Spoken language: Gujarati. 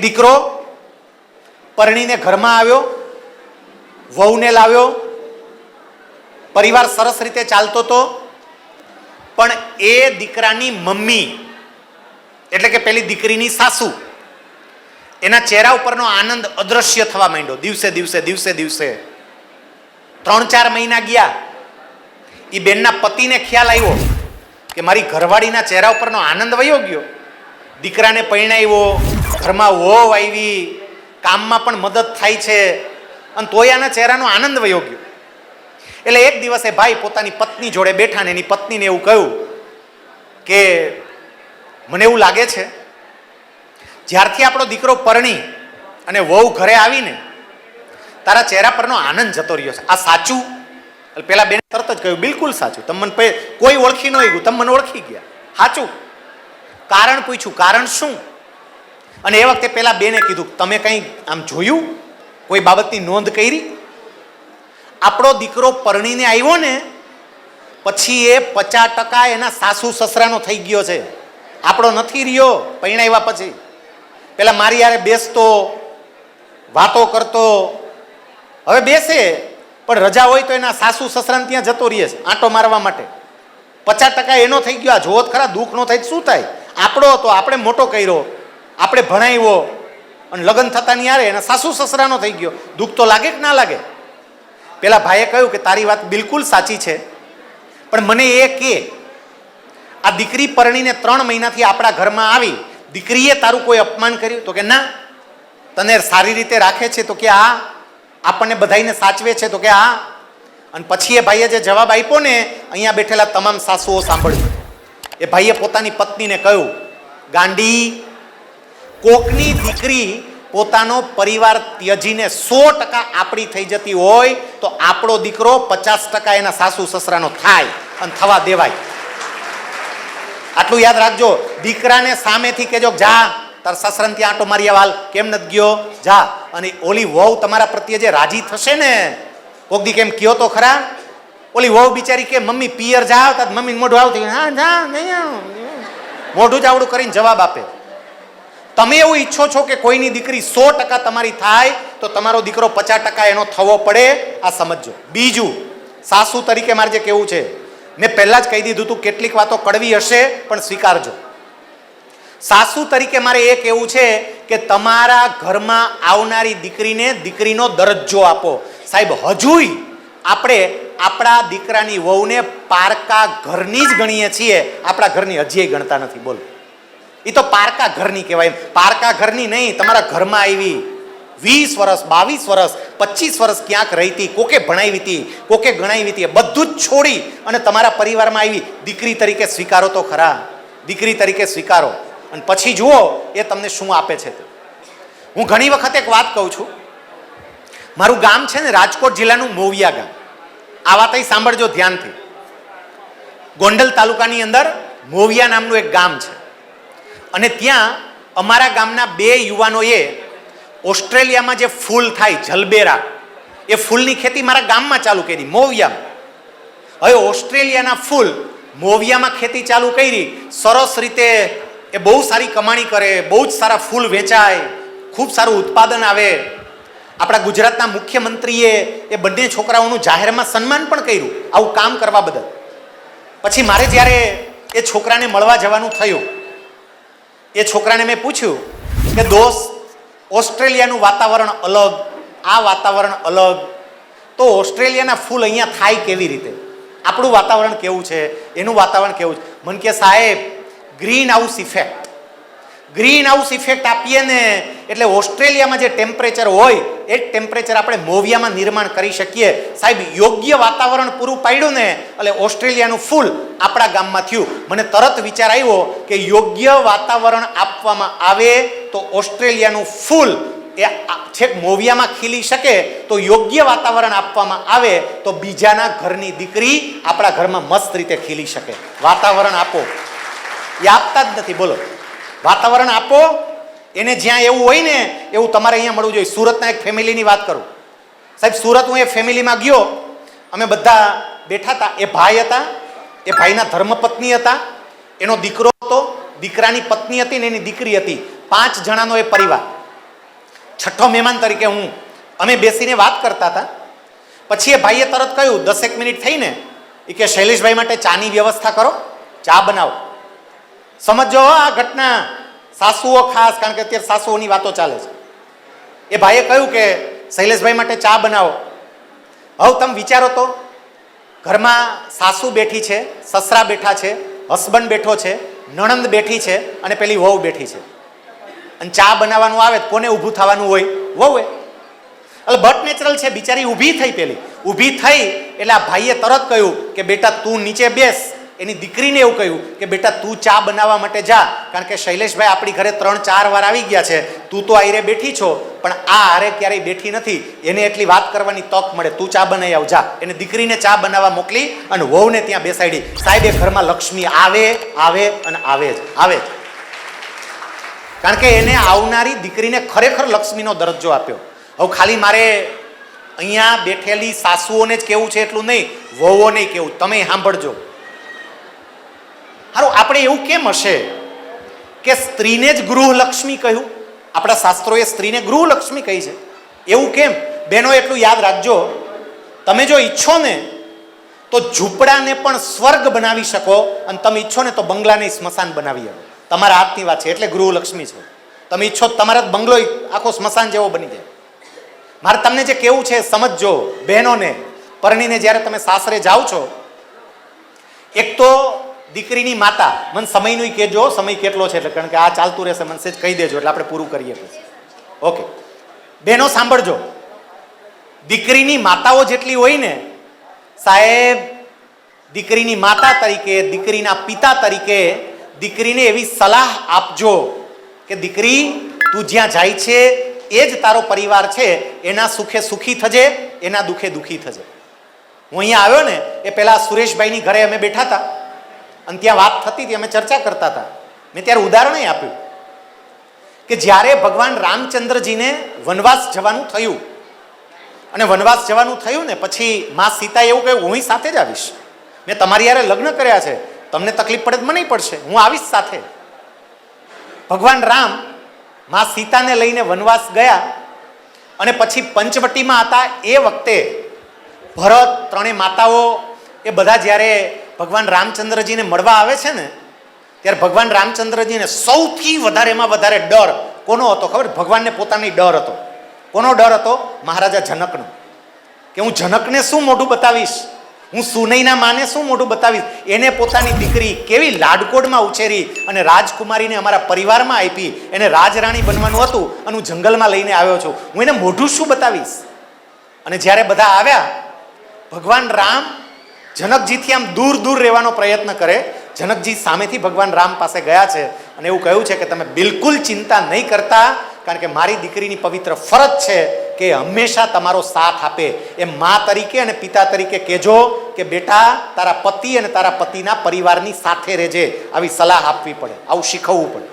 દીકરો પરણીને ઘરમાં આવ્યો, વહુને લાવ્યો, પરિવાર સરસ રીતે ચાલતો હતો, પણ એ દીકરાની મમ્મી, એટલે કે પેલી દીકરીની સાસુ, એના ચહેરા ઉપરનો આનંદ અદ્રશ્ય થવા માંડ્યો. દિવસે દિવસે દિવસે દિવસે. ત્રણ ચાર મહિના ગયા. એ બેનના પતિને ખ્યાલ આવ્યો કે મારી ઘરવાળીના ચહેરા ઉપરનો આનંદ વયો ગયો. દીકરાને પરણાવ્યો. ઘરમાં વહુ આવી, કામમાં પણ મદદ થાય છે. અને તોય આના ચહેરાનો આનંદ વયો ગયો. એટલે એક દિવસે ભાઈ પોતાની પત્ની જોડે બેઠા ને એની પત્નીને એવું કહ્યું કે, મને એવું લાગે છે, જ્યારથી આપણો દીકરો પરણી અને વહુ ઘરે આવીને તારા ચહેરા પરનો આનંદ જતો રહ્યો છે. આ સાચું? પેલા બેન તરત જ કહ્યું, બિલકુલ સાચું. તમે મને કોઈ ઓળખી ન ગયું તમે મને ઓળખી ગયા. સાચું. કારણ પૂછ્યું. કારણ શું? અને એ વખતે પેલા બેને કીધું, તમે કંઈ આમ જોયું? કોઈ બાબતની નોંધ કરી? આપણો દીકરો પરણીને આવ્યો ને, પછી એ પચાસ ટકા એના સાસુ સસરાનો થઈ ગયો છે. આપણો નથી રહ્યો, પરણાવ્યા પછી. પેલા મારી યારે બેસતો, વાતો કરતો. હવે બેસે, પણ રજા હોય તો એના સાસુ સસરાને ત્યાં જતો રહીએ છે, આંટો મારવા માટે. પચાસ ટકા એનો થઈ ગયો, આ જોત ખરા દુઃખ નો થાય શું થાય? આપણો હતો, આપણે મોટો કર્યો. આપણે ભણાવ્યો અને લગ્ન થતા નહીં આવે એના સાસુ સસરાનો થઈ ગયો. દુઃખ તો લાગે કે ના લાગે? પેલા ભાઈએ કહ્યું કે તારી વાત બિલકુલ સાચી છે. પણ મને એ કે, આ દીકરી પરણીને ત્રણ મહિનાથી આપણા ઘરમાં આવી, દીકરીએ તારું કોઈ અપમાન કર્યું? તો કે ના. તને સારી રીતે રાખે છે તો કે આ, આપણને બધાઈને સાચવે છે તો કે આ. અને પછી એ ભાઈએ જે જવાબ આપ્યો ને, અહીંયા બેઠેલા તમામ સાસુઓ સાંભળ્યું. એ ભાઈએ પોતાની પત્નીને કહ્યું, ગાંડી કોકની દીકરી પોતાનો પરિવાર ત્યજીને સો ટકા આપણી થઈ જતી હોય તો આપણો દીકરો પચાસ ટકા એના સાસુ સસરાનો થાય અને થવા દેવાય. આટલું યાદ રાખજો, દીકરાને સામેથી કહેજો, જા, તાર સસરાને ત્યાં આટો મારી વાલ કેમ નથી ગયો? જા. અને ઓલી વહુ તમારા પ્રત્યે જે રાજી થશે ને, કોક દી કેમ કયો તો ખરા? ઓલી વહુ બિચારી કે, મમ્મી પિયર જાવ, તાર મમ્મી મોઢું આવતી હા, જા મોઢું જ આવડું કરીને જવાબ આપે. તમે એવું ઈચ્છો છો કે કોઈની દીકરી સો ટકા તમારી થાય, તો તમારો દીકરો પચાસ ટકા એનો થવો પડે, આ સમજજો. બીજું, સાસુ તરીકે મારે જે કેવું છે, મેં પહેલાં જ કહી દીધું હતું, કેટલીક વાતો કડવી હશે, પણ સ્વીકારજો. સાસુ તરીકે મારે એ કહેવું છે કે તમારા ઘરમાં આવનારી દીકરીને દીકરીનો દરજ્જો આપો. સાહેબ, હજુય આપણે આપણા દીકરાની વહુને પારકા ઘરની જ ગણીએ છીએ. આપણા ઘરની હજીય ગણતા નથી. બોલો. એ તો પારકા ઘરની કહેવાય. પારકા ઘરની નહીં, તમારા ઘરમાં આવી વીસ વર્ષ, બાવીસ વર્ષ, પચીસ વર્ષ ક્યાંક રહી હતી કોકે ભણાવી હતી, કોકે ગણાવી હતી બધું જ છોડી અને તમારા પરિવારમાં આવી. દીકરી તરીકે સ્વીકારો તો ખરા. દીકરી તરીકે સ્વીકારો. અને પછી જુઓ, એ તમને શું આપે છે તે. હું ઘણી વખત એક વાત કહું છું. મારું ગામ છે ને રાજકોટ જિલ્લાનું મોવિયા ગામ. આ વાત સાંભળજો ધ્યાનથી. ગોંડલ તાલુકાની અંદર મોવિયા નામનું એક ગામ છે. અને ત્યાં અમારા ગામના બે યુવાનોએ ઓસ્ટ્રેલિયામાં જે ફૂલ થાય, જલબેરા, એ ફૂલની ખેતી મારા ગામમાં ચાલુ કરી, મોવિયામાં. હવે ઓસ્ટ્રેલિયાના ફૂલ મોવિયામાં ખેતી ચાલુ કરી, સરસ રીતે એ બહુ સારી કમાણી કરે, બહુ જ સારા ફૂલ વેચાય, ખૂબ સારું ઉત્પાદન આવે. આપણા ગુજરાતના મુખ્યમંત્રીએ એ બંને છોકરાઓનું જાહેરમાં સન્માન પણ કર્યું, આવું કામ કરવા બદલ. પછી મારે જ્યારે એ છોકરાને મળવા જવાનું થયું એ છોકરાને મેં પૂછ્યું કે દોસ્ત, ઓસ્ટ્રેલિયાનું વાતાવરણ અલગ, આ વાતાવરણ અલગ, તો ઓસ્ટ્રેલિયાના ફૂલ અહીંયા થાય કેવી રીતે? આપણું વાતાવરણ કેવું છે? એનું વાતાવરણ કેવું છે? મન કે સાહેબ green house effect green house effect આપીએ ને, એટલે ઓસ્ટ્રેલિયામાં જે ટેમ્પરેચર હોય, એ જ ટેમ્પરેચર આપણે મોવિયામાં નિર્માણ કરી શકીએ. સાહેબ, યોગ્ય વાતાવરણ પૂરું પાડ્યું ને, એટલે ઓસ્ટ્રેલિયાનું ફૂલ આપણા ગામમાં થયું. મને તરત વિચાર આવ્યો કે યોગ્ય વાતાવરણ આપવામાં આવે તો ઓસ્ટ્રેલિયાનું ફૂલ એ છેક મોવિયામાં ખીલી શકે તો યોગ્ય વાતાવરણ આપવામાં આવે તો બીજાના ઘરની દીકરી આપણા ઘરમાં મસ્ત રીતે ખીલી શકે. વાતાવરણ આપો. એ આપતા જ નથી, બોલો. વાતાવરણ આપો. એને જ્યાં એવું હોય ને, એવું તમારે અહીંયા મળવું જોઈએ. સુરતના એક ફેમિલીની વાત કરું. સાહેબ, સુરત હું એ ફેમિલીમાં ગયો. અમે બધા બેઠા હતા. એ ભાઈ હતા. એ ભાઈના ધર્મપત્ની હતા. એનો દીકરો હતો. દીકરાની પત્ની હતી ને એની દીકરી હતી. પાંચ જણાનો એ પરિવાર. છઠ્ઠો મહેમાન તરીકે હું. અમે બેસીને વાત કરતા હતા. પછી એ ભાઈએ તરત કહ્યું, દસેક મિનિટ થઈને એ કે, શૈલેષભાઈ માટે ચાની વ્યવસ્થા કરો. ચા બનાવો. સમજો આ ઘટના સાસુઓ ખાસ, કારણ કે અત્યારે સાસુઓની વાતો ચાલે છે. એ ભાઈએ કહ્યું કે, શૈલેષભાઈ માટે ચા બનાવો. હવે, તમે વિચારો તો. ઘરમાં સાસુ બેઠી છે, સસરા બેઠા છે, હસબન્ડ બેઠો છે, નણંદ બેઠી છે અને પેલી વહુ બેઠી છે. અને ચા બનાવવાનું આવે કોને ઊભું થવાનું હોય? વહુએ. એટલે બટ નેચરલ છે, બિચારી ઊભી થઈ પેલી. ઊભી થઈ એટલે આ ભાઈએ તરત કહ્યું કે, બેટા, તું નીચે બેસ. એની દીકરીને એવું કહ્યું કે, બેટા, તું ચા બનાવવા માટે જા, કારણ કે શૈલેષભાઈ આપણી ઘરે ત્રણ ચાર વાર આવી ગયા છે. તું તો આયરે બેઠી છો, પણ આ હારે ક્યારેય બેઠી નથી. એને એટલી વાત કરવાની તક મળે. તું ચા બનાવી આવ, જા. એને દીકરીને ચા બનાવવા મોકલી અને વહુને ત્યાં બેસાડી. સાહેબે ઘરમાં લક્ષ્મી આવે આવે અને આવે જ આવે જ. કારણ કે એને આવનારી દીકરીને ખરેખર લક્ષ્મીનો દરજ્જો આપ્યો. હવે ખાલી મારે અહીંયા બેઠેલી સાસુઓને જ કેવું છે એટલું નહીં, વહુઓને કેવું તમે સાંભળજો. હારું, આપણે એવું કેમ હશે કે સ્ત્રીને જ ગૃહલક્ષ્મી કહ્યું? આપણા શાસ્ત્રોએ સ્ત્રીને ગૃહલક્ષ્મી કહી છે. એવું કેમ? બહેનો એટલું યાદ રાખજો, તમે જો ઈચ્છો ને તો ઝૂંપડાને પણ સ્વર્ગ બનાવી શકો અને તમે ઈચ્છો ને તો બંગલાને સ્મશાન બનાવી શકો. તમારા હાથની વાત છે, એટલે ગૃહલક્ષ્મી છે. તમે ઈચ્છો તમારા બંગલો આખો સ્મશાન જેવો બની જાય. મારે તમને જે કેવું છે સમજજો, બહેનોને, પરણીને જ્યારે તમે સાસરે જાઓ છો, એક તો દીકરીની માતા. મને સમયનું કહેજો, સમય કેટલો છે એટલે કારણ કે આ ચાલતું રહેશે, મને સેજ કહી દેજો એટલે આપણે પૂરું કરીએ પછી. ઓકે બહેનો સાંભળજો. દીકરીની માતાઓ જેટલી હોય ને, સાહેબ, દીકરીની માતા તરીકે, દીકરીના પિતા તરીકે દીકરીને એવી સલાહ આપજો કે દીકરી, તું જ્યાં જાય છે, એ જ તારો પરિવાર છે, એના સુખે સુખી થજે, એના દુખે દુખી થજે. હું અહીંયા આવ્યો ને, એ પહેલાં સુરેશભાઈની ઘરે અમે બેઠા હતા. અને ત્યાં વાત થતી હતી, અમે ચર્ચા કરતા હતા. મેં ત્યારે ઉદાહરણ આપ્યું કે જ્યારે ભગવાન રામચંદ્રજીને વનવાસ જવાનું થયું, અને વનવાસ જવાનું થયું ને, પછી મા સીતા એવું કહ્યું, હું સાથે જ આવીશ. મેં તમારી યારે લગ્ન કર્યા છે. તમને તકલીફ પડે મને પડશે. હું આવીશ સાથે. ભગવાન રામ મા સીતાને લઈને વનવાસ ગયા, અને પછી પંચવટીમાં હતા. એ વખતે ભરત, ત્રણેય માતાઓ એ બધા જ્યારે ભગવાન રામચંદ્રજીને મળવા આવે છે ને, ત્યારે ભગવાન રામચંદ્રજીને સૌથી વધારેમાં વધારે ડર કોનો હતો ખબર? ભગવાનને પોતાની ડર હતો. કોનો ડર હતો? મહારાજા જનકનો. કે હું જનકને શું મોઢું બતાવીશ? હું સુનૈના માને શું મોઢું બતાવીશ? એને પોતાની દીકરી કેવી લાડકોડમાં ઉછેરી અને રાજકુમારીને અમારા પરિવારમાં આપી, એને રાજરાણી બનવાનું હતું અને હું જંગલમાં લઈને આવ્યો છું. હું એને મોઢું શું બતાવીશ? અને જ્યારે બધા આવ્યા, ભગવાન રામ જનકજીથી આમ દૂર દૂર રહેવાનો પ્રયત્ન કરે. જનકજી સામેથી ભગવાન રામ પાસે ગયા છે અને એવું કહ્યું છે કે તમે બિલકુલ ચિંતા નહીં કરતા, કારણ કે મારી દીકરીની પવિત્ર ફરજ છે કે હંમેશા તમારો સાથ આપે. એ મા તરીકે અને પિતા તરીકે કહેજો કે બેટા, તારા પતિ અને તારા પતિના પરિવારની સાથે રહેજે. આવી સલાહ આપવી પડે. આવું શીખવવું પડે.